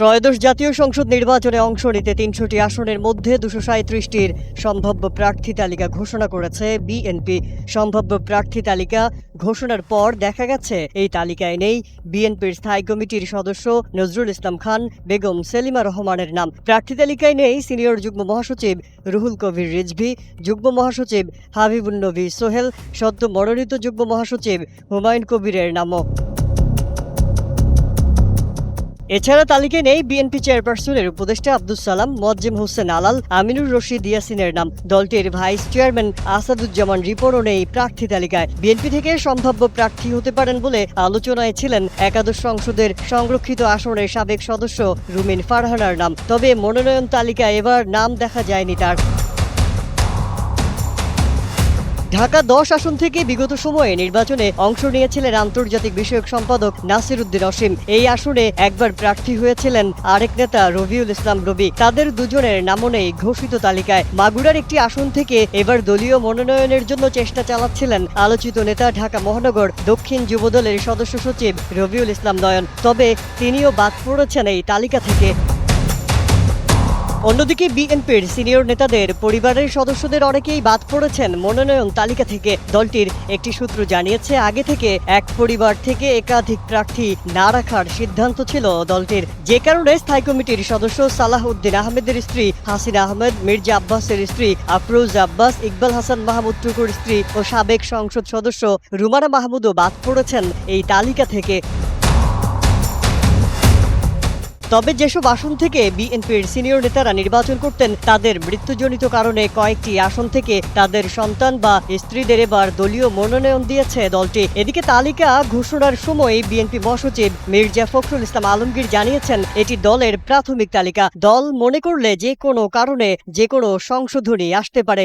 ত্রয়োদশ জাতীয় সংসদ নির্বাচনে অংশ নিতে তিনশোটি আসনের মধ্যে দুশো সাঁত্রিশটির সম্ভাব্য প্রার্থী তালিকা ঘোষণা করেছে বিএনপি। সম্ভাব্য প্রার্থী তালিকা ঘোষণার পর দেখা গেছে, এই তালিকায় নেই বিএনপির স্থায়ী কমিটির সদস্য নজরুল ইসলাম খান, বেগম সেলিমা রহমানের নাম। প্রার্থী তালিকায় নেই সিনিয়র যুগ্ম মহাসচিব রুহুল কবির রিজভি, যুগ্ম মহাসচিব হাবিবুল নবী সোহেল, সদ্য মনোনীত যুগ্ম মহাসচিব হুমায়ুন কবিরের নামও। এছাড়া তালিকায় নেই বিএনপি চেয়ারপারসনের উপদেষ্টা আব্দুল সালাম মজ্জেম হোসেন আলাল, আমিনুর রশিদ ইয়াসিনের নাম। দলটির ভাইস চেয়ারম্যান আসাদুজ্জামান রিপোর্টও নেই প্রার্থী তালিকায়। বিএনপি থেকে সম্ভাব্য প্রার্থী হতে পারেন বলে আলোচনায় ছিলেন একাদশ সংসদের সংরক্ষিত আসনের সাবেক সদস্য রুমিন ফারহানার নাম। তবে মনোনয়ন তালিকায় এবার নাম দেখা যায়নি তার। ঢাকা দশ আসন থেকে বিগত সময়ে নির্বাচনে অংশ নিয়েছিলেন আন্তর্জাতিক বিষয়ক সম্পাদক নাসির উদ্দিন অসীম। এই আসনে একবার প্রার্থী হয়েছিলেন আরেক নেতা রবিউল ইসলাম রবি। তাদের দুজনের নামও নেই ঘোষিত তালিকায়। মাগুরার একটি আসন থেকে এবার দলীয় মনোনয়নের জন্য চেষ্টা চালাচ্ছিলেন আলোচিত নেতা ঢাকা মহানগর দক্ষিণ যুবদলের সদস্য সচিব রবিউল ইসলাম নয়ন। তবে তিনিও বাদ পড়েছেন এই তালিকা থেকে। অন্যদিকে বিএনপির সিনিয়র নেতাদের পরিবারের সদস্যদের অনেকেই বাদ পড়েছেন মনোনয়ন তালিকা থেকে। দলটির একটি সূত্র জানিয়েছে, আগে থেকে এক পরিবার থেকে একাধিক প্রার্থী না রাখার সিদ্ধান্ত ছিল দলটির। যে কারণে স্থায়ী কমিটির সদস্য সালাহ উদ্দিন আহমেদের স্ত্রী হাসিনা আহমেদ, মির্জা আব্বাসের স্ত্রী আফরোজ আব্বাস, ইকবাল হাসান মাহমুদ টুকুর স্ত্রী ও সাবেক সংসদ সদস্য রুমানা মাহমুদও বাদ পড়েছেন এই তালিকা থেকে। তবে যেসব আসন থেকে বিএনপির সিনিয়র নেতারা নির্বাচন করতেন, তাদের মৃত্যুজনিত কারণে কয়েকটি আসন থেকে তাদের সন্তান বা স্ত্রীদের এবার দলীয় মনোনয়ন দিয়েছে দলটি। এদিকে তালিকা ঘোষণার সময় বিএনপি মহাসচিব মির্জা ফখরুল ইসলাম আলমগীর জানিয়েছেন, এটি দলের প্রাথমিক তালিকা। দল মনে করলে যে কোনো কারণে যে কোনো সংশোধনী আসতে পারে।